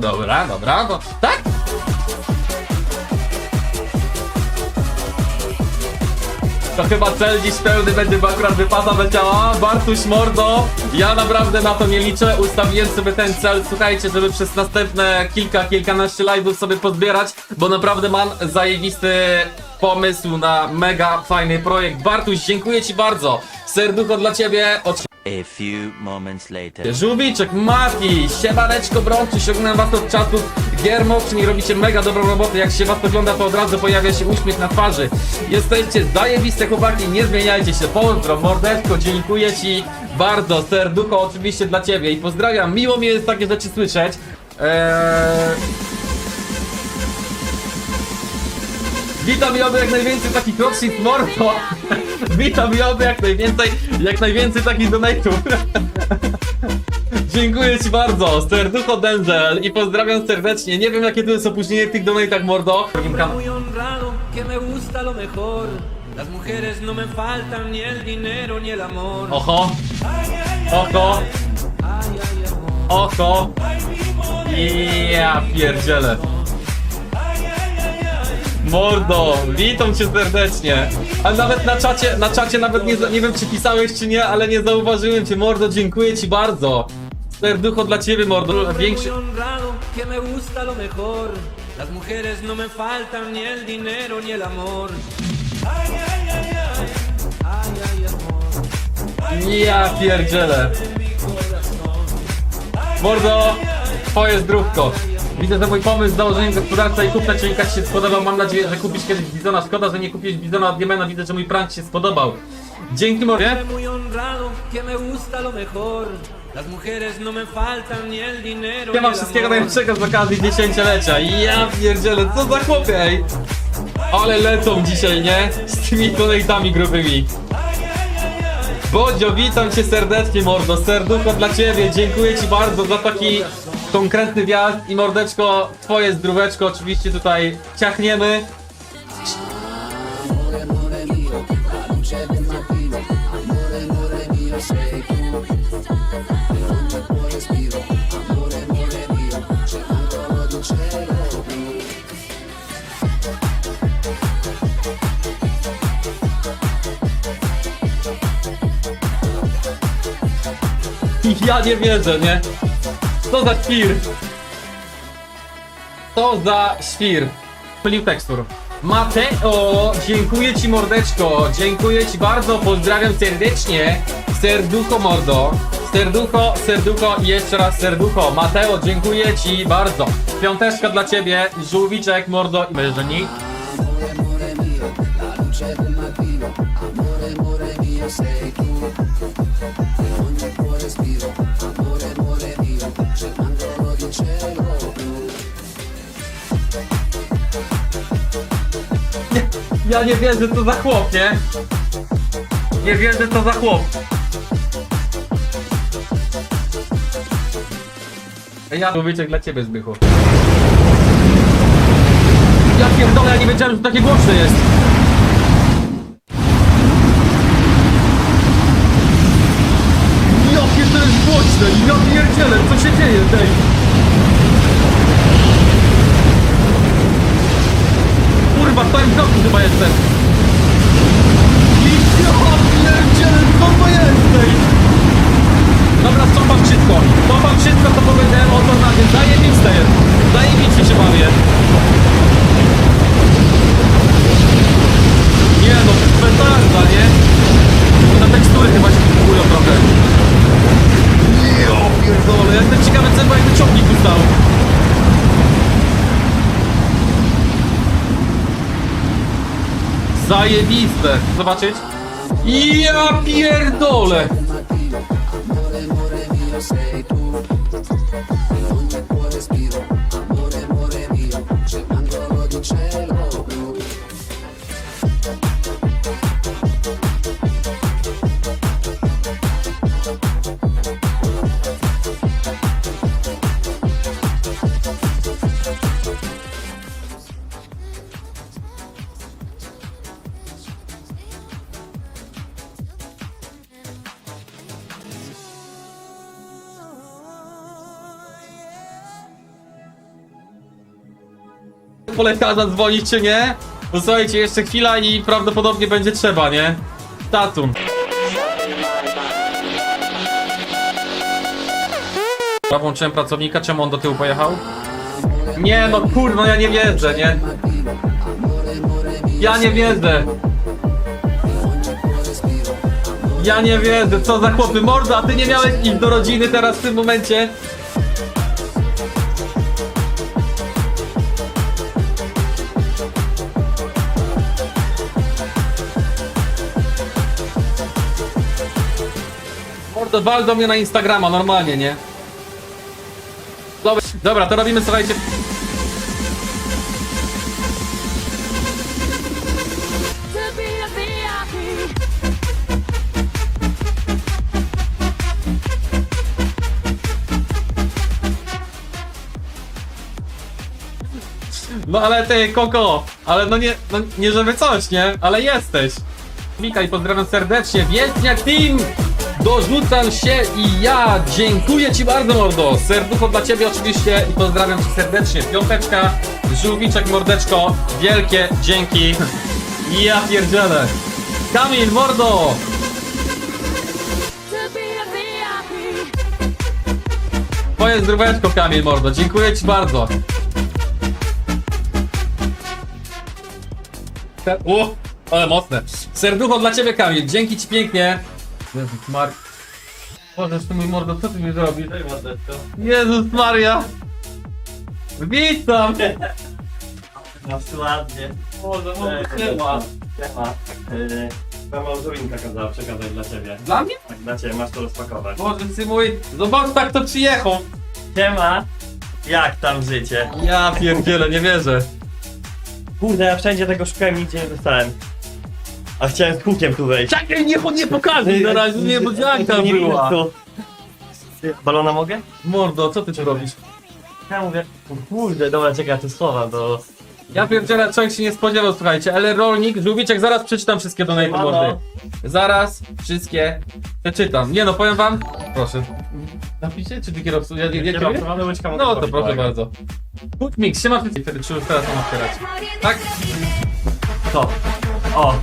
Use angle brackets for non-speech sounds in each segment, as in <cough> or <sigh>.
Dobra, dobra, to tak? To chyba cel dziś pełny będzie, bo akurat wypada leciała. Bartuś Mordo, ja naprawdę na to nie liczę. Ustawiłem sobie ten cel, słuchajcie, żeby przez następne kilka, kilkanaście live'ów sobie pozbierać, bo naprawdę mam zajebisty pomysł na mega fajny projekt. Bartuś, dziękuję Ci bardzo. Serducho dla Ciebie. A few moments later. Żółwiczek, Mati, siemaneczko Brączy, ściągnąłem was od czatów Giermoczni, robicie mega dobrą robotę, jak się was ogląda to od razu pojawia się uśmiech na twarzy. Jesteście zajebiste chłopaki, nie zmieniajcie się, pozdro, mordeczko, dziękuję ci bardzo, serducho oczywiście dla ciebie i pozdrawiam, miło mi jest takie rzeczy słyszeć. Eee... Witam i oby jak najwięcej takich Roxy Morto. <laughs> Witam i oby jak najwięcej, jak najwięcej takich donate'ów. <laughs> Dziękuję ci bardzo, serducho Denzel i pozdrawiam serdecznie. Nie wiem jakie tu jest opóźnienie w tych donate'ach, mordo. No. Oho, oko, oko. I ja pierdzielę. Mordo, witam cię serdecznie. A nawet na czacie, na czacie nawet nie, nie wiem czy pisałeś czy nie, ale nie zauważyłem cię, mordo, dziękuję ci bardzo. Serducho dla ciebie, mordo. Większy... Las mujeres no me faltan ni el dinero ni el amor. Ay, ay, ay, ay. Ay, ay, amor. Ja pierdzielę. Mordo, twoje zdrówko. Widzę, że mój pomysł z założeniem gospodarstwa i kupna cienka ci się spodobał. Mam nadzieję, że kupisz kiedyś Bizona. Szkoda, że nie kupiłeś Bizona od Giemena. Widzę, że mój prank się spodobał. Dzięki, mordzie. No Ja mam wszystkiego najlepszego z okazji dziesięciolecia. Ja pierdzielę, co za chłopy, ej. Ale lecą dzisiaj, nie? Z tymi donate'ami grubymi. Bodzio, witam cię serdecznie, mordo. Serducho dla ciebie. Dziękuję ci bardzo za taki konkretny wjazd i mordeczko, twoje zdróweczko oczywiście tutaj ciachniemy. Ja nie wierzę, nie? Co za świr? Co za świr? Pylił tekstur. Mateo, dziękuję ci mordeczko, dziękuję ci bardzo, pozdrawiam serdecznie. Serducho mordo, serducho, serducho i jeszcze raz serducho. Mateo, dziękuję ci bardzo. Piąteczka dla ciebie, żółwiczek, mordo i mężczyźni. Ja nie wierzę, co za chłop, nie? Nie wierzę, co za chłop. Ja człowieczek dla ciebie, Zbychu. Ja pierdolę, ja nie wiedziałem, że to takie głośne jest. Jakie to jest głośne, ja pierdzielę, co się dzieje tej? Kurwa, w całym kroku chyba jestem. I ja pierdzielę, co to jest tej? Dobra, cofam wszystko. Cofam wszystko, co powiedziałem o tornadzie. Zajebiste jest. Zajebiście się bawię. Nie no, petarda, nie? Na tekstury chyba się kupują trochę. Ja pierdolę, jestem ciekawy, co jakby ciągnik ustał. Zajebiste. Zobaczyć? Ja pierdolę. Polekarza dzwonić czy nie? Bo słuchajcie, jeszcze chwila i prawdopodobnie będzie trzeba, nie? Tatun. Ja włączyłem pracownika, czemu on do tyłu pojechał? Nie no kurno, ja nie wierzę, nie? Ja nie wierzę. Ja nie wierzę, co za chłopy mordo, a ty nie miałeś iść do rodziny teraz w tym momencie? Wal do mnie na Instagrama, normalnie, nie? Dobra, dobra, to robimy, słuchajcie. No ale ty, Koko, ale no nie, no nie żeby coś, nie? Ale jesteś. Witaj, pozdrawiam serdecznie. Wiedźniak Team! Dorzucam się i ja dziękuję ci bardzo, mordo. Serducho dla ciebie oczywiście i pozdrawiam cię serdecznie. Piąteczka, żółwiczek, mordeczko, wielkie dzięki. Ja pierdzielę. Kamil, mordo! Twoje zdróweczko, Kamil, mordo. Dziękuję ci bardzo. Ser- ale mocne. Serducho dla ciebie, Kamil. Dzięki ci pięknie. Jezus Mar... Boże, ty mój mordo, co ty mi zrobisz? Jezus Maria! Witam! Masz ładnie. Boże, Cześć. siema. Siema. Yy, Mam małżowinka kazała przekazać dla ciebie. Dla mnie? Tak, dla ciebie, masz to rozpakować. Boże, ty mój... Zobacz, tak to przyjechał. Siema. Jak tam życie? Ja pierdzielę, nie wierzę. Kurde, ja wszędzie tego szukałem, nigdzie nie dostałem. A chciałem z hukiem tu wejść. Czekaj, nie, nie pokażę na razie, nie, bo dzianka Nie była. Ty, Balona mogę? Mordo, co ty tu robisz? Ja mówię, o kurde, dobra, czekaj, ja to schowam, to... Ja pierdzielę, człowiek się nie spodziewał, słuchajcie, ale rolnik, żółwiczek, zaraz przeczytam wszystkie donate Siemano. mordy. Zaraz wszystkie przeczytam. Nie no, powiem wam, proszę. Napiszcie, czy ty kierowcu, ja nie, nie kieruję? Kierowca, łyczka mogę No to proszę bardzo. Put mix, siema czy już teraz mam otwierać. Tak? To. O.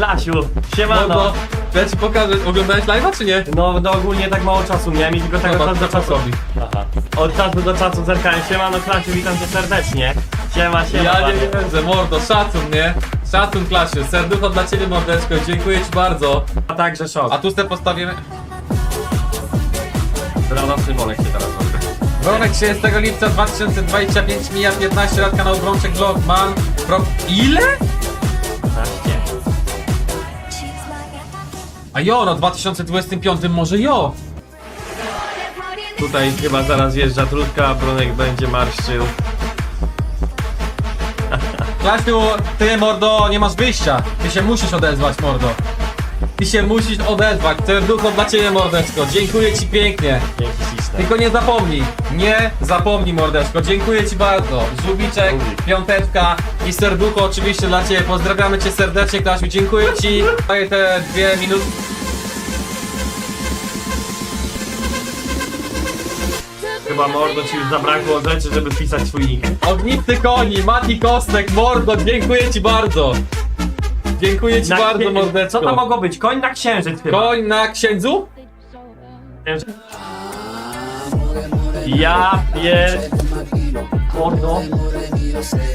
Klasiu, siemano. Mordo, ja ci pokażę, oglądałeś live'a czy nie? No, no ogólnie tak mało czasu miałem i tylko tego Zobacz, czasu do czasu. robi. Aha. Od czasu do czasu zerkałem. Siemano Klasiu, witam cię serdecznie. Siema, siema. Ja nie panie. wierzę, mordo, szacun, nie? Szacun, Klasiu, serducho dla ciebie, mordeczko, dziękuję ci bardzo. A także szok. A tu sobie postawimy... Radosny Bolek się teraz robi. Bronek 30 lipca 2025 mija 15 lat kanał Brączek Vlog mam pro... Ile? A jo, no 2025 może jo. Tutaj chyba zaraz wjeżdża trudka, a Bronek będzie marszczył. Klasiu, ty mordo, nie masz wyjścia. Ty się musisz odezwać, mordo. Ty się musisz odezwać. Serducho dla ciebie, mordeczko. Dziękuję ci pięknie. Dzięki śliczne. Tylko nie zapomnij. Nie zapomnij, mordeczko. Dziękuję ci bardzo. Żubiczek, Żubik. piąteczka i serducho oczywiście dla ciebie. Pozdrawiamy cię serdecznie, Klasiu. Dziękuję ci. Daję te dwie minuty. Chyba mordo ci już zabrakło rzeczy, żeby wpisać swój nick. Ognisty koni, Mati Kostek, mordo, dziękuję ci bardzo. Dziękuję ci Na- bardzo, mordeczko. Co to mogło być? Koń na księżyc chyba. Koń na księdzu? Księżyc. Ja pier... Mordo.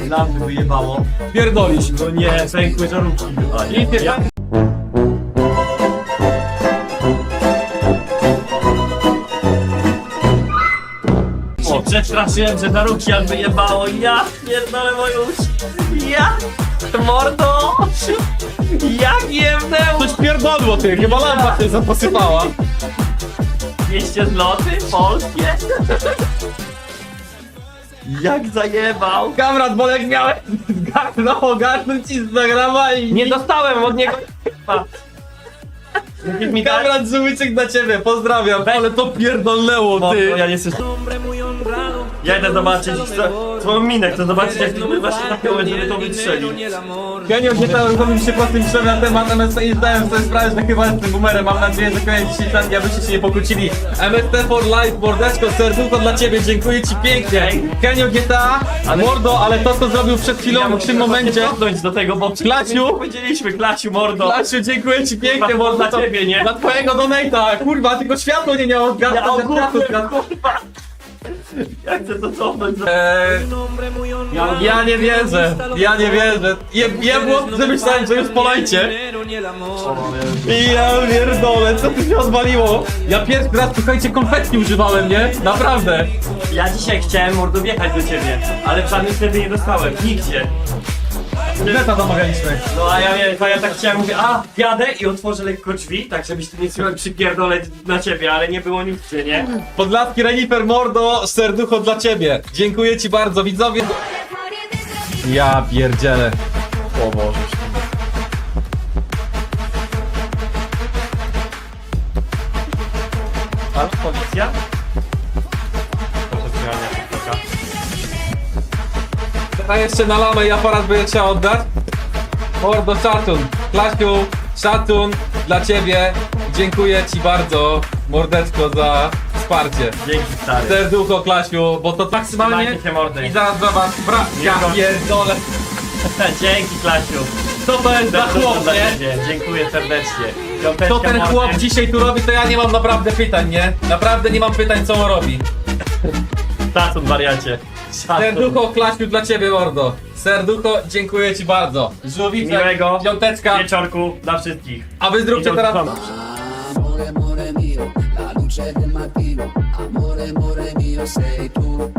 Lampy wyjebało. Pierdolisz. No nie, pękły żarówki chyba, nie? I Ja... przestraszyłem, że żarówki aż wyjebało. Ja pierdolę moją Ja! Mordo! Jak jebnęło! Coś pierdolło, ty, chyba lampa się zaposypała. 200 zloty polskie? Jak zajebał! Kamrat Bolek miałeś no, ogarnąć Instagrama i... Nie dostałem od niego? Kamrat Żółwyczek dla ciebie, pozdrawiam, ale to pierdolnęło, Mordo, ty. ja nie. Ja idę zobaczyć co- twoją minę, chcę zobaczyć jak ty kurwa się napiąłeś, żeby to wystrzelił. Genio GTA uruchomił się prostym myślałem na temat MST i zdałem sobie sprawę, że chyba jestem boomerem. Mam nadzieję, że koniec dzisiaj tak, abyście się nie pokłócili. MST for life, mordeczko, serducho dla ciebie, dziękuję ci pięknie. Genio GTA, mordo, ale to co zrobił przed chwilą, w tym momencie. Dotknąć do tego, bo Klasiu? powiedzieliśmy, Klasiu, mordo. Klasiu, dziękuję ci pięknie, mordo. dla ciebie, nie? Dla twojego donata, kurwa, tylko światło nie miało zgasnąć. Ja zgasło. kurwa. Ja chcę to cofnąć. do- Eee, Ja nie wierzę, ja nie wierzę. Je, jebło, że myślałem, że już po lajcie. Ja pierdolę, co tu się odwaliło? Ja pierwszy raz, słuchajcie, konfetti używałem, nie? Naprawdę. Ja dzisiaj chciałem mordo wjechać do ciebie, ale w żadnym wtedy nie dostałem, nigdzie. Neta zamawialiśmy. No a ja, nie- to ja tak chciałem, mówię, a wjadę i otworzę lekko drzwi, tak żebyś ty nie chciałem przypierdoleć na ciebie, ale nie było nigdzie, nie? Podlaski Renifer Mordo, serducho dla ciebie. Dziękuję ci bardzo, widzowie. Ja pierdzielę. O Boże. A jeszcze na lamę i aparat by chciał oddać. Mordo, szacun. Klasiu, szacun dla ciebie. Dziękuję ci bardzo, mordeczko, za wsparcie. Dzięki stary. Serducho, Klasiu, bo to maksymalnie... Trzymajcie się mordy. I zaraz dla was, bra... Ja Miłego- pierdolę. <laughs> Dzięki Klasiu. Co to jest za chłop, nie? Dziękuję serdecznie. Piąteczka Co ten mordy. chłop dzisiaj tu robi, to ja nie mam naprawdę pytań, nie? Naprawdę nie mam pytań, co on robi. Szacun wariacie. Szacun. Serducho, Klasiu, dla ciebie, mordo. Serducho, dziękuję ci bardzo. Żółwiczek, Miłego piąteczka, wieczorku dla wszystkich. a wy zróbcie Idą teraz... domu. Amore, amore mio, la luce del mattino, amore, amore mio sei tu.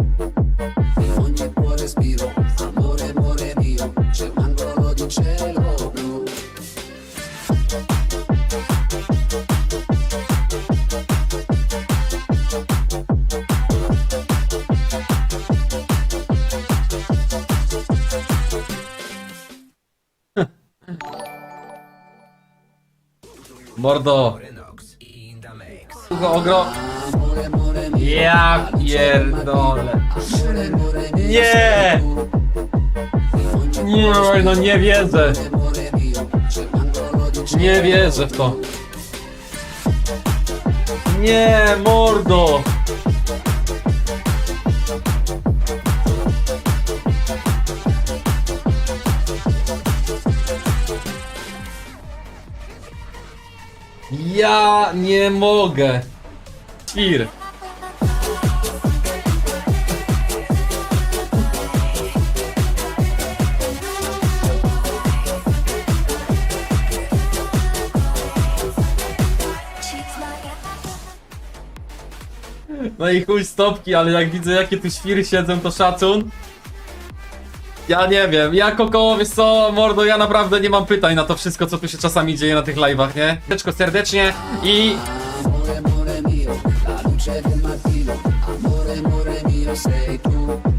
Mordo. Słucho, ogro... Ja pierdolę. Nie! Nie, no nie wierzę. Nie wierzę w to. Nie, mordo. Ja nie mogę. Świr. No i chuj stopki, ale jak widzę jakie tu świry siedzą, to szacun. Ja nie wiem, jako koło, wiesz co, mordo, ja naprawdę nie mam pytań na to wszystko, co tu się czasami dzieje na tych live'ach, nie? Serdecznie, serdecznie i Amore, amore mio, la luce del mattino, amore, amore mio sei tu.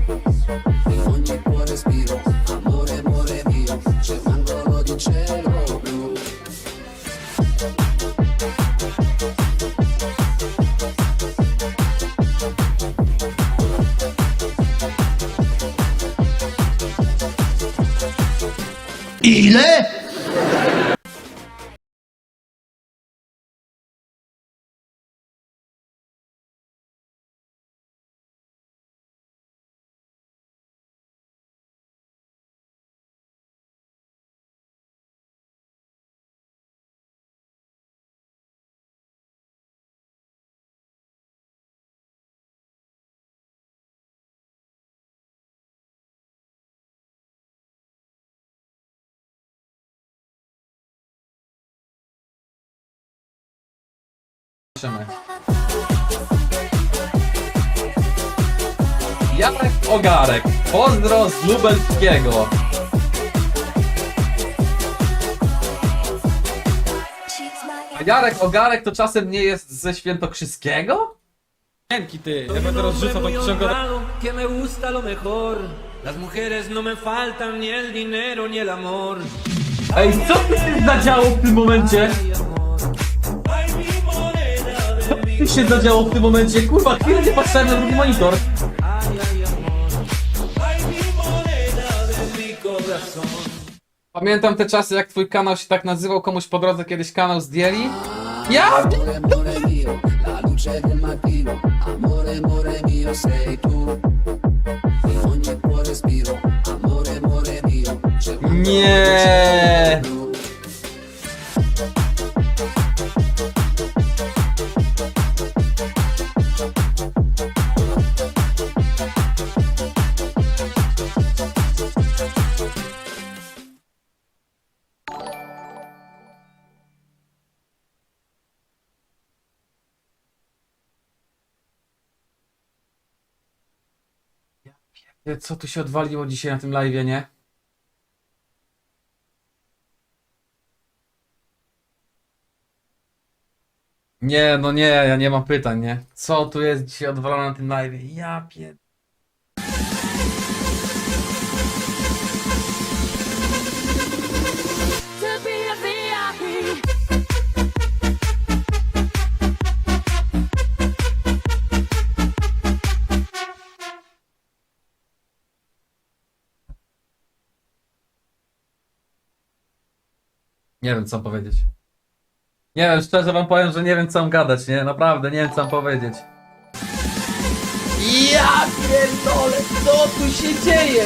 Jarek Ogarek. Pozdro z Lubelskiego. A Jarek Ogarek to czasem nie jest ze Świętokrzyskiego? Dzięki ty, ja będę rozrzucał to książkę. Que me gusta lo mejor. Las mujeres no me faltan ni el dinero ni el amor. Ej, co tu się zadziało w tym momencie? Co mi się zadziało w tym momencie? Kurwa, chwilę nie patrzyłem na drugi monitor. Pamiętam te czasy, jak twój kanał się tak nazywał, komuś po drodze kiedyś kanał zdjęli. Ja! Nie! Co tu się odwaliło dzisiaj na tym live'ie, nie? Nie, no nie, ja nie mam pytań, nie? Co tu jest dzisiaj odwalone na tym live'ie? Ja pier... Nie wiem, co powiedzieć. Nie wiem, szczerze wam powiem, że nie wiem, co mam gadać, nie? Naprawdę, nie wiem, co mam powiedzieć. Ja pierdolę, co tu się dzieje?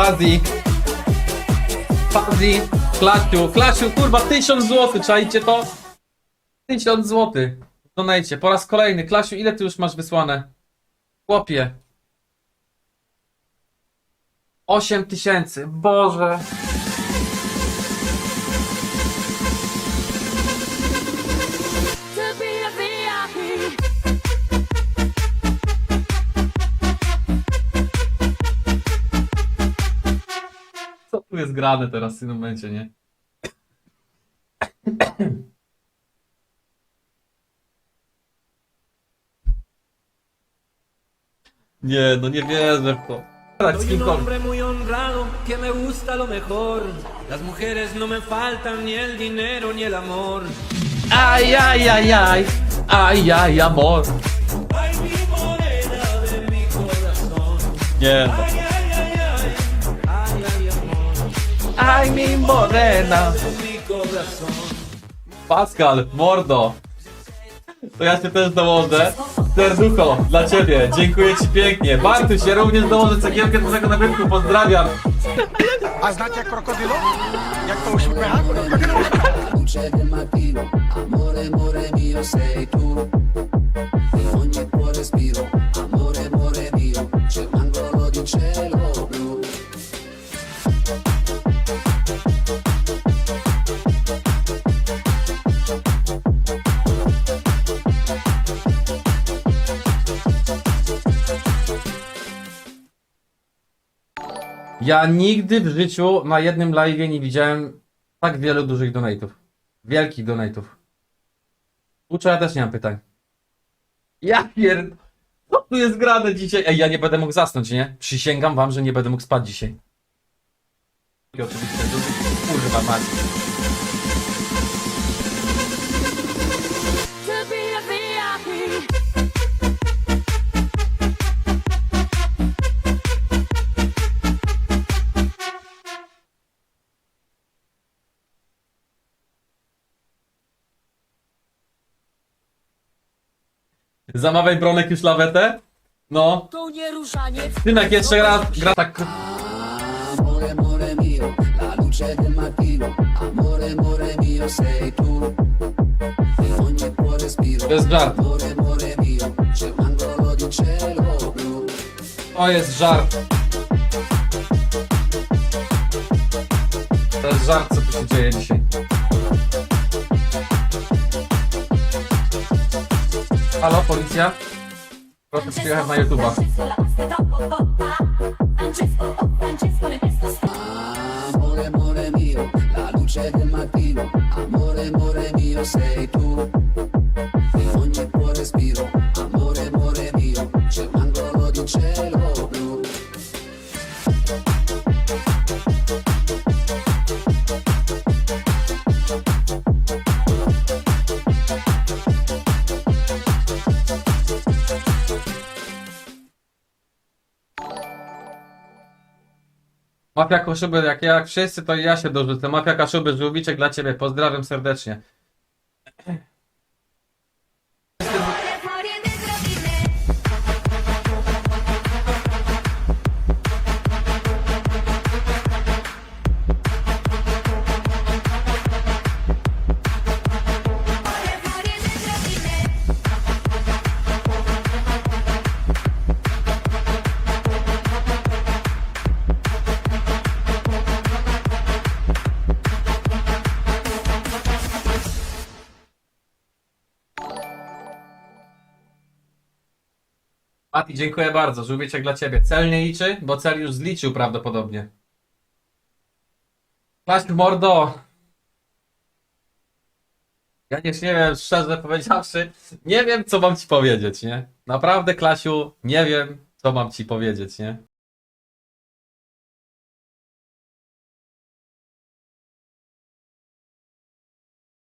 Fazi. Fazi. Klasiu, Klasiu, kurwa, tysiąc złotych, czajcie to? Tysiąc złotych. Donajcie, po raz kolejny. Klasiu, ile ty już masz wysłane? Chłopie. Osiem tysięcy, Boże. Jest grane teraz w tym momencie, nie? Nie, no nie wierzę w to. Tak, z Soy un kimkolwiek. hombre muy honrado que me gusta lo mejor. Las mujeres no me faltan ni el dinero ni el amor. Aj, aj, aj, aj. Aj, aj, amor. Ay, mi morena de mi corazón. Nie, no. Ay. Aj, mi morena. De. Pascal, mordo. To ja się też dołożę. Serducho, dla ciebie. Dziękuję ci pięknie. Bartuś, ja również dołożę cegiełkę do tego nabytku. Pozdrawiam. A znacie krokodylo? Jak to uśmiecha? Luce del mattino. Amore, amore mio, sei tu. Ja nigdy w życiu na jednym live nie widziałem tak wielu dużych donate'ów. Wielkich donate'ów. Ucza, ja też nie mam pytań. Ja pierd... Co tu jest grane dzisiaj? Ej, ja nie będę mógł zasnąć, nie? Przysięgam wam, że nie będę mógł spać dzisiaj. I Oczywiście, kurwa mać. Zamawiaj Bronek już lawetę? No. To nie ruszanie. Synek jeszcze raz gra tak... Amore, amore mio, la luce del mattino. Amore, amore mio, sei tu. Ogni tuo respiro. To jest żart. Amore, amore mio, c'è un angolo di cielo blu. To jest żart. To jest żart, co tu się dzieje dzisiaj. Halo, policja? Proszę przyjechać na YouTube'a. Mafia Koszuby, jak, jak wszyscy, to ja się dorzucę. Mafia Kaszuby, żółwiczek dla ciebie. Pozdrawiam serdecznie. Dziękuję bardzo. Żółwiczek dla ciebie. Cel nie liczy, bo cel już zliczył prawdopodobnie. Klaś mordo. Ja nie, nie wiem, szczerze powiedziawszy, nie wiem, co mam ci powiedzieć, nie? Naprawdę, Klasiu, nie wiem, co mam ci powiedzieć, nie?